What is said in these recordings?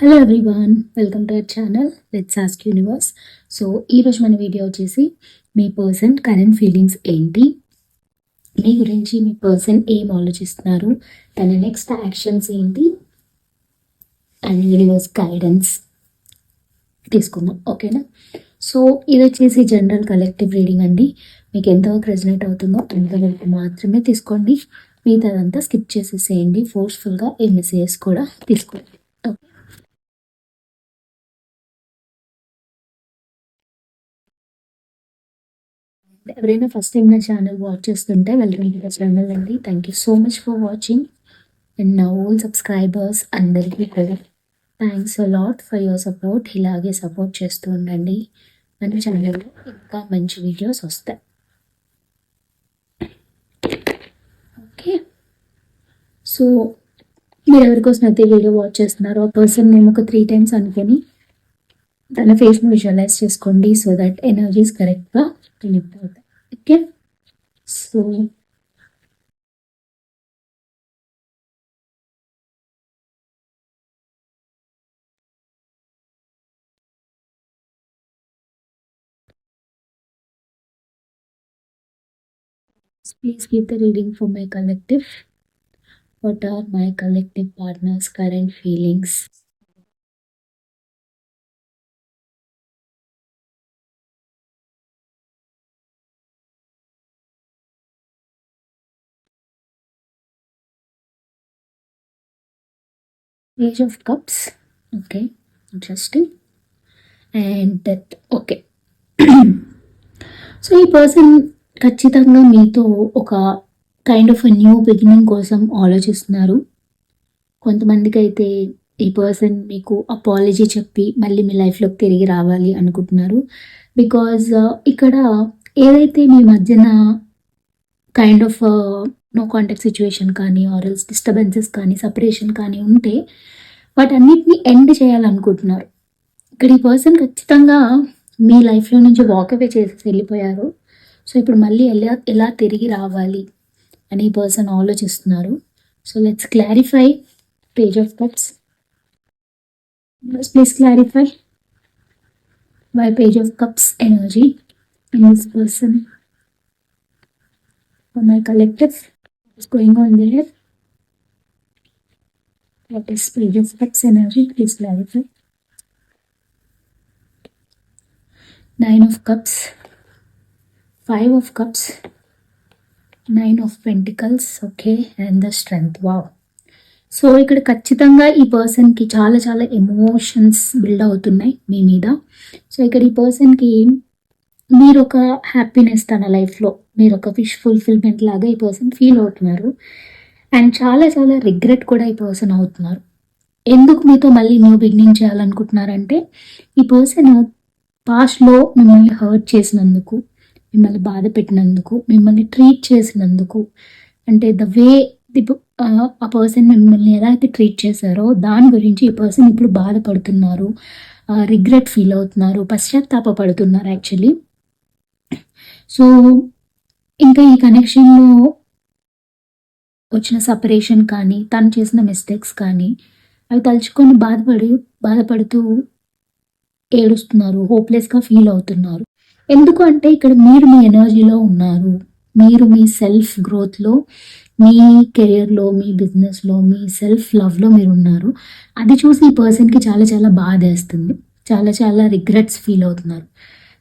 Hello everyone welcome to our channel let's ask universe so ఈరోజు మన video వచ్చేసి మీ person current feelings ఏంటి? మీ గురించి మీ పర్సన్ ఏం ఆలోచిస్తున్నారు? తన నెక్స్ట్ యాక్షన్స్ ఏంటి? అండ్ యూనివర్స్ గైడెన్స్ తీసుకుందాం ఓకేనా సో ఇది వచ్చేసి జనరల్ కలెక్టివ్ రీడింగ్ అండి. మీకు ఎంతవరకు రెజనేట్ అవుతుందో అంతవరకు మాత్రమే తీసుకోండి. మిగతాదంతా స్కిప్ చేసేసేయండి. ఫోర్స్ఫుల్గా ఏ మెసేజెస్ కూడా తీసుకోండి ఓకే ఎవరైనా ఫస్ట్ టైం నా ఛానల్ వాచ్ చేస్తుంటే వెల్కమ్ టు ద ఛానల్ అండి. Thank you so much for watching and నా ఓల్ సబ్స్క్రైబర్స్ అందరికీ కూడా thanks lot for your support ఇలాగే సపోర్ట్ చేస్తూ ఉండండి. మన ఛానల్లో ఇంకా మంచి వీడియోస్ వస్తాయి. ఓకే సో మీరు ఎవరికోసం అయితే వీడియో వాచ్ చేస్తున్నారో ఆ పర్సన్ మేము ఒక త్రీ టైమ్స్ అనుకొని తన ఫేస్ని విజువలైజ్ చేసుకోండి సో దట్ ఎనర్జీస్ కరెక్ట్గా కనెక్ట్ అవుతాయి okay so Please give the reading for my collective. What are my collective partners' current feelings? Ace of cups okay interesting and death okay so ఈ person ఖచ్చితంగా మీతో ఒక kind of new beginning కోసం ఆలోచిస్తున్నారు. కొంతమందికి అయితే ఈ పర్సన్ మీకు అపాలజీ చెప్పి మళ్ళీ మీ లైఫ్లోకి తిరిగి రావాలి అనుకుంటున్నారు. బికాజ్ uh, ఇక్కడ ఏదైతే మీ మధ్యన kind of uh, no contact situation కానీ ఆరల్స్ డిస్టర్బెన్సెస్ కానీ సపరేషన్ కానీ ఉంటే వాటన్నిటిని ఎండ్ చేయాలనుకుంటున్నారు. ఇక్కడ ఈ పర్సన్ ఖచ్చితంగా మీ లైఫ్లో నుంచి వాక్ అవే చేసి వెళ్ళిపోయారు. సో ఇప్పుడు మళ్ళీ ఎలా ఎలా తిరిగి రావాలి అని ఈ పర్సన్ ఆలోచిస్తున్నారు. So let's clarify page of cups please clarify by page of cups energy in this person for my collective is going on there. What is page of cups energy? Please clarify. Nine of cups, five of cups, nine of pentacles okay and the strength wow so ఇక్కడ ఖచ్చితంగా ఈ పర్సన్కి చాలా చాలా emotions build అవుతున్నాయి మీ మీద. So ఇక్కడ ఈ పర్సన్కి మీరు ఒక హ్యాపీనెస్ తన లైఫ్లో మీరు ఒక విష్ ఫుల్ఫిల్మెంట్ లాగా ఈ పర్సన్ ఫీల్ అవుతున్నారు. అండ్ చాలా చాలా రిగ్రెట్ కూడా ఈ పర్సన్ అవుతున్నారు. ఎందుకు మీతో మళ్ళీ న్యూ బిగినింగ్ చేయాలనుకుంటున్నారంటే ఈ పర్సన్ పాస్ట్లో మిమ్మల్ని హర్ట్ చేసినందుకు మిమ్మల్ని బాధ పెట్టినందుకు మిమ్మల్ని ట్రీట్ చేసినందుకు అంటే ద వే ది ఆ పర్సన్ మిమ్మల్ని ఎలా అయితే ట్రీట్ చేశారో దాని గురించి ఈ పర్సన్ ఇప్పుడు బాధపడుతున్నారు. రిగ్రెట్ ఫీల్ అవుతున్నారు పశ్చాత్తాప పడుతున్నారు యాక్చువల్లీ సో ఇంకా ఈ కనెక్షన్లో వచ్చిన సపరేషన్ కానీ తను చేసిన మిస్టేక్స్ కానీ అవి తలుచుకొని బాధపడి బాధపడుతూ ఏడుస్తున్నారు. హోప్లెస్గా ఫీల్ అవుతున్నారు. ఎందుకు అంటే ఇక్కడ మీరు మీ ఎనర్జీలో ఉన్నారు. మీరు మీ సెల్ఫ్ గ్రోత్లో మీ కెరియర్లో మీ బిజినెస్లో మీ సెల్ఫ్ లవ్లో మీరు ఉన్నారు. అది చూసి ఈ పర్సన్కి చాలా చాలా బాధ వేస్తుంది చాలా చాలా రిగ్రెట్స్ ఫీల్ అవుతున్నారు.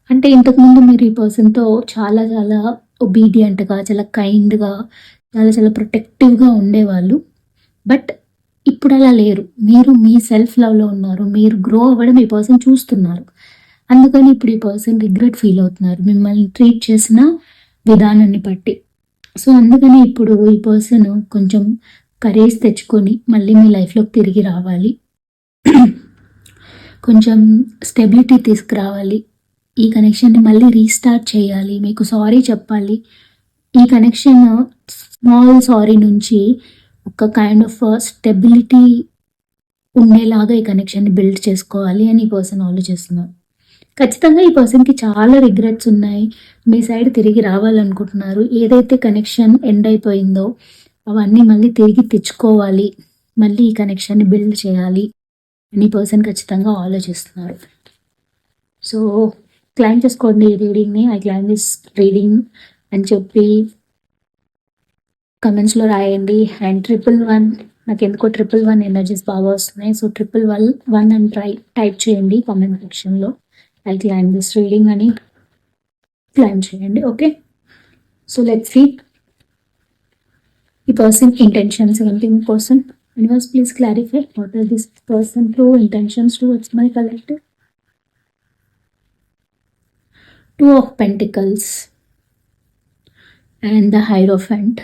అంటే ఇంతకుముందు మీరు ఈ పర్సన్తో చాలా చాలా ఒబీడియంట్గా చాలా కైండ్గా చాలా చాలా ప్రొటెక్టివ్గా ఉండేవాళ్ళు. బట్ ఇప్పుడు అలా లేరు. మీరు మీ సెల్ఫ్ లవ్లో ఉన్నారు. మీరు గ్రో అవ్వడం ఈ పర్సన్ చూస్తున్నారు. అందుకని ఇప్పుడు ఈ పర్సన్ రిగ్రెట్ ఫీల్ అవుతున్నారు. మిమ్మల్ని ట్రీట్ చేసిన విధానాన్ని బట్టి. సో అందుకని ఇప్పుడు ఈ పర్సన్ కొంచెం కరేజ్ తెచ్చుకొని మళ్ళీ మీ లైఫ్లోకి తిరిగి రావాలి. కొంచెం స్టెబిలిటీ తీసుకురావాలి. ఈ కనెక్షన్ని మళ్ళీ రీస్టార్ట్ చేయాలి. మీకు సారీ చెప్పాలి. ఈ కనెక్షన్ స్మాల్ సారీ నుంచి ఒక కైండ్ ఆఫ్ స్టెబిలిటీ ఉండేలాగా ఈ కనెక్షన్ని బిల్డ్ చేసుకోవాలి అని ఈ పర్సన్ ఆలోచిస్తున్నారు. ఖచ్చితంగా ఈ పర్సన్కి చాలా రిగ్రెట్స్ ఉన్నాయి. మీ సైడ్ తిరిగి రావాలనుకుంటున్నారు. ఏదైతే కనెక్షన్ ఎండ్ అయిపోయిందో అవన్నీ మళ్ళీ తిరిగి తెచ్చుకోవాలి. మళ్ళీ ఈ కనెక్షన్ని బిల్డ్ చేయాలి అని పర్సన్ ఖచ్చితంగా ఆలోచిస్తున్నారు. సో క్లైమ్ చేసుకోండి ఈ రీడింగ్ని ఐ క్లైమ్ దిస్ రీడింగ్ అని చెప్పి కమెంట్స్లో రాయండి. అండ్ ట్రిపుల్ వన్ నాకు ఎందుకో ట్రిపుల్ వన్ ఎనర్జీస్ బాగా వస్తున్నాయి. సో ట్రిపుల్ వన్ వన్ అని ట్రై టైప్ చేయండి కామెంట్ సెక్షన్లో ఐ క్లైమ్ దిస్ రీడింగ్ అని క్లైమ్ చేయండి ఓకే సో లెట్ సీ ఈ పర్సన్ ఇంటెన్షన్స్ ఏంటి person universe please clarify what are this person true intentions to it's my collective two of pentacles and the hierophant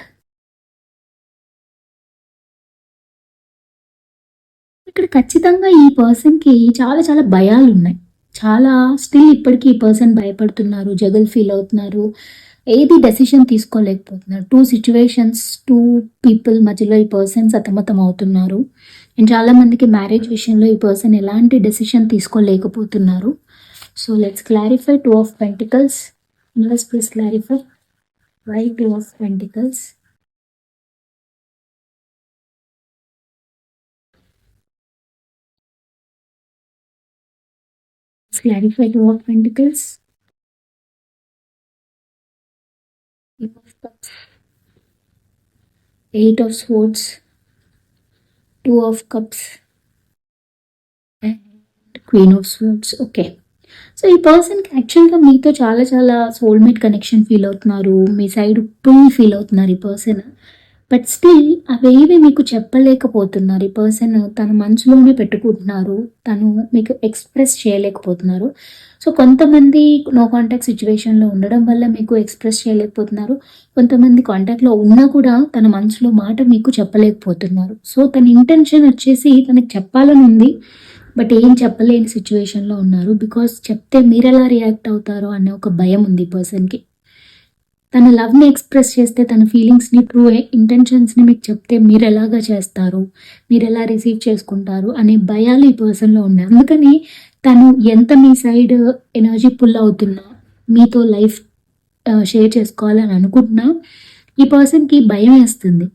ఇక్కడ ఖచ్చితంగా ఈ పర్సన్కి చాలా చాలా భయాలు ఉన్నాయి. చాలా స్టిల్ ఇప్పటికీ ఈ పర్సన్ భయపడుతున్నారు జగల్ ఫీల్ అవుతున్నారు. ఏది డెసిషన్ తీసుకోలేకపోతున్నారు. టూ సిచ్యువేషన్స్ టూ పీపుల్ మధ్యలో ఈ పర్సన్ సతమతం అవుతున్నారు. అండ్ చాలా మందికి మ్యారేజ్ విషయంలో ఈ పర్సన్ ఎలాంటి డెసిషన్ తీసుకోలేకపోతున్నారు. So let's clarify two of pentacles. Let's please clarify Right, two of pentacles. Let's clarify two of pentacles. Eight of Swords, Two of Cups, and Queen of Swords. Okay. So ఈ పర్సన్కి యాక్చువల్గా మీతో చాలా చాలా soulmate connection feel అవుతున్నారు. మీ side pull feel అవుతున్నారు ఈ person but still అవేవి మీకు చెప్పలేకపోతున్నారు? ఈ పర్సన్ తన మనసులోనే పెట్టుకుంటున్నారు. తను మీకు ఎక్స్ప్రెస్ చేయలేకపోతున్నారు. సో కొంతమంది నో కాంటాక్ట్ సిచ్యువేషన్లో ఉండడం వల్ల మీకు ఎక్స్ప్రెస్ చేయలేకపోతున్నారు. కొంతమంది కాంటాక్ట్లో ఉన్నా కూడా తన మనసులో మాట మీకు చెప్పలేకపోతున్నారు. సో తన ఇంటెన్షన్ వచ్చేసి తనకి చెప్పాలని ఉంది. బట్ ఏం చెప్పలేని సిచ్యువేషన్లో ఉన్నారు. బికాస్ చెప్తే మీరు ఎలా రియాక్ట్ అవుతారో అనే ఒక భయం ఉంది పర్సన్కి తన లవ్ని ఎక్స్ప్రెస్ చేస్తే తన ఫీలింగ్స్ని ట్రూ ఇంటెన్షన్స్ని మీకు చెప్తే మీరు ఎలాగా చేస్తారు? మీరు ఎలా రిసీవ్ చేసుకుంటారు? అనే భయాలు ఈ పర్సన్లో ఉన్నాయి. అందుకని తను ఎంత మీ సైడ్ ఎనర్జీ పుల్ అవుతున్నా మీతో లైఫ్ షేర్ చేసుకోవాలని అనుకుంటున్నా ఈ పర్సన్కి భయం వేస్తుంది.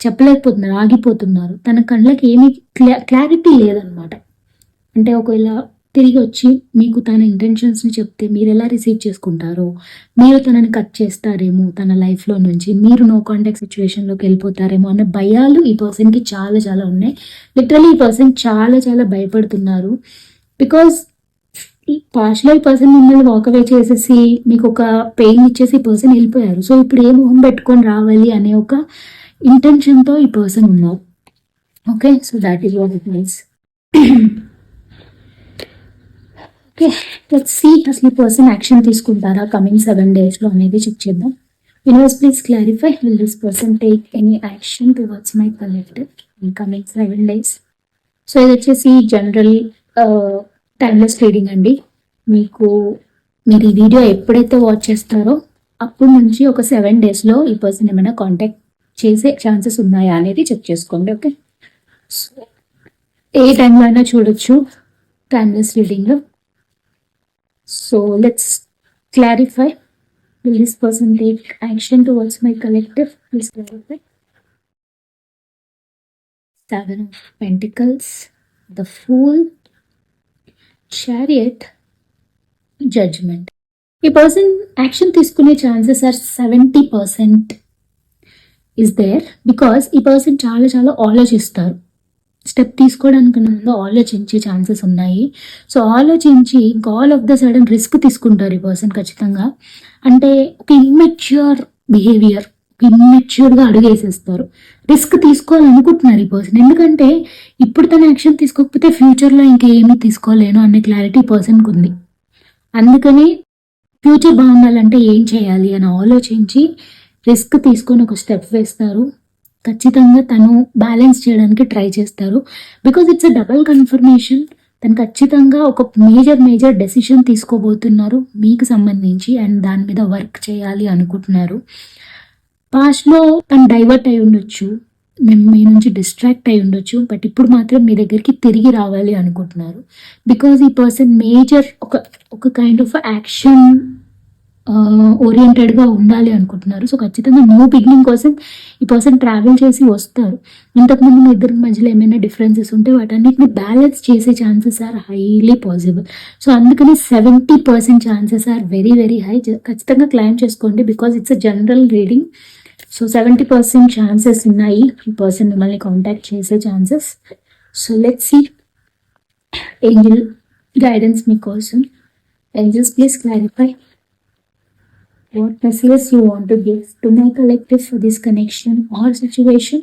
చెప్పలేకపోతున్నారు ఆగిపోతున్నారు. తన కళ్ళకి ఏమీ క్లా క్లారిటీ లేదనమాట. అంటే ఒకవేళ తిరిగి వచ్చి మీకు తన ఇంటెన్షన్స్ని చెప్తే మీరు ఎలా రిసీవ్ చేసుకుంటారో మీరు తనని కట్ చేస్తారేమో తన లైఫ్లో నుంచి మీరు నో కాంటాక్ట్ సిచ్యువేషన్లోకి వెళ్ళిపోతారేమో అనే భయాలు ఈ పర్సన్కి చాలా చాలా ఉన్నాయి. లిటరలీ ఈ పర్సన్ చాలా చాలా భయపడుతున్నారు. బికాజ్ ఈ ఈ పర్సన్ మిమ్మల్ని అవే చేసేసి మీకు ఒక పెయిన్ ఇచ్చేసి ఈ పర్సన్ వెళ్ళిపోయారు. సో ఇప్పుడు ఏ మొహం పెట్టుకొని రావాలి అనే ఒక ఇంటెన్షన్తో ఈ పర్సన్ ఉన్నారు okay so that is what it means okay let's see అసలు పర్సన్ యాక్షన్ తీసుకుంటారా? కమింగ్ సెవెన్ డేస్లో అనేది చెక్ చేద్దాం. Universe please clarify will this person take any action towards my collective in coming seven days so ఇది వచ్చేసి general timeless reading అండి. మీకు మీరు ఈ వీడియో ఎప్పుడైతే వాచ్ చేస్తారో అప్పటి నుంచి ఒక సెవెన్ డేస్లో ఈ పర్సన్ ఏమైనా కాంటాక్ట్ చేసే ఛాన్సెస్ ఉన్నాయా అనేది చెక్ చేసుకోండి ఓకే సో ఏ టైంలో అయినా చూడొచ్చు? టైమ్లెస్ రీడింగ్లో So let's clarify. Will this person take action towards my collective? Please clarify. Seven of Pentacles, the Fool, Chariot, Judgment. ఈ పర్సన్ యాక్షన్ తీసుకునే chances are seventy percent is there because ఈ person చాలా చాలా ఆలోచిస్తారు step తీసుకోవడానికి ముందు ఆలోచించే chances ఉన్నాయి. సో ఆలోచించి ఇంకా all of the sudden risk తీసుకుంటారు ఈ పర్సన్ ఖచ్చితంగా. అంటే ఒక ఇమ్మెచ్యూర్ బిహేవియర్ ఇమ్మెచ్యూర్గా అడుగేసేస్తారు. రిస్క్ తీసుకోవాలనుకుంటున్నారు ఈ పర్సన్. ఎందుకంటే ఇప్పుడు తన యాక్షన్ తీసుకోకపోతే ఫ్యూచర్లో ఇంకేమీ తీసుకోలేను అనే క్లారిటీ పర్సన్కి ఉంది. అందుకని ఫ్యూచర్ బాగుండాలంటే ఏం చేయాలి అని ఆలోచించి రిస్క్ తీసుకొని ఒక స్టెప్ వేస్తారు. ఖచ్చితంగా తను బ్యాలెన్స్ చేయడానికి ట్రై చేస్తారు. Because it's a double confirmation తను ఖచ్చితంగా ఒక మేజర్ మేజర్ డెసిషన్ తీసుకోబోతున్నారు మీకు సంబంధించి అండ్ దాని మీద వర్క్ చేయాలి అనుకుంటున్నారు. పాస్ట్లో తను డైవర్ట్ అయి ఉండొచ్చు మేము మీ నుంచి డిస్ట్రాక్ట్ అయి ఉండొచ్చు బట్ ఇప్పుడు మాత్రం మీ దగ్గరికి తిరిగి రావాలి అనుకుంటున్నారు. బికాజ్ ఈ పర్సన్ మేజర్ ఒక ఒక కైండ్ ఆఫ్ యాక్షన్ ఓరియంటెడ్గా ఉండాలి అనుకుంటున్నారు. సో ఖచ్చితంగా న్యూ బిగినింగ్ కోసం ఈ పర్సన్ ట్రావెల్ చేసి వస్తారు. ఇంతకుముందు మీ ఇద్దరి మధ్యలో ఏమైనా డిఫరెన్సెస్ ఉంటే వాటన్నిటిని బ్యాలెన్స్ చేసే chances are highly possible so అందుకని seventy percent chances are very very high ఖచ్చితంగా క్లైమ్ చేసుకోండి because it's a general reading so seventy percent chances ఉన్నాయి. ఈ పర్సన్ మిమ్మల్ని కాంటాక్ట్ చేసే chances so let see angel guidance మీకోసం angels please clarify what messages you want to give to my collective for this connection or situation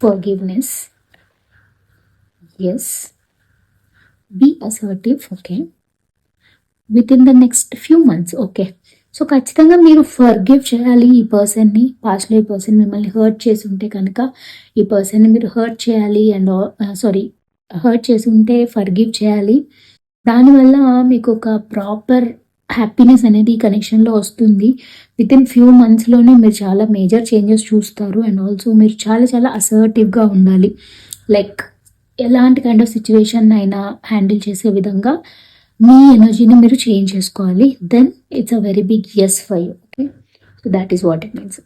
forgiveness yes be assertive okay within the next few months okay so ఖచ్చితంగా మీరు forgive చేయాలి ఈ పర్సన్ని పాస్ట్లో ఈ person మిమ్మల్ని hurt చేసి ఉంటే కనుక ఈ పర్సన్ని మీరు హర్ట్ చేయాలి అండ్ సారీ హర్ట్ చేసి ఉంటే ఫర్గివ్ చేయాలి దానివల్ల మీకు ఒక ప్రాపర్ హ్యాపీనెస్ అనేది ఈ కనెక్షన్లో వస్తుంది. విత్ ఇన్ ఫ్యూ మంత్స్లోనే మీరు చాలా మేజర్ చేంజెస్ చూస్తారు అండ్ ఆల్సో మీరు చాలా చాలా అసర్టివ్గా ఉండాలి. లైక్ ఎలాంటి కైండ్ ఆఫ్ సిచ్యువేషన్ అయినా హ్యాండిల్ చేసే విధంగా మీ ఎనర్జీని మీరు చేంజ్ చేసుకోవాలి. Then it's a very big yes for you okay? So that is what it means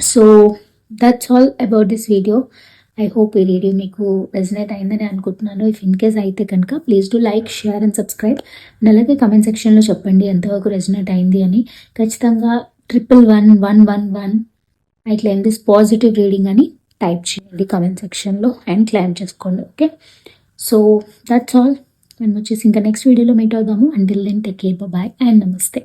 so that's all about this video I hope ఈ వీడియో మీకు రెజనేట్ అయిందని అనుకుంటున్నాను. ఇఫ్ ఇన్ కేస్ అయితే కనుక please do like share and subscribe and అలాగే comment సెక్షన్లో చెప్పండి ఎంతవరకు రెజనేట్ అయింది అని. ఖచ్చితంగా triple one one one one I claim this positive reading అని టైప్ చేయండి కమెంట్ సెక్షన్లో అండ్ క్లైమ్ చేసుకోండి okay so that's all and వచ్చేసి ఇంకా నెక్స్ట్ వీడియోలో మీట్ అవుదాము. And then take care bye and namaste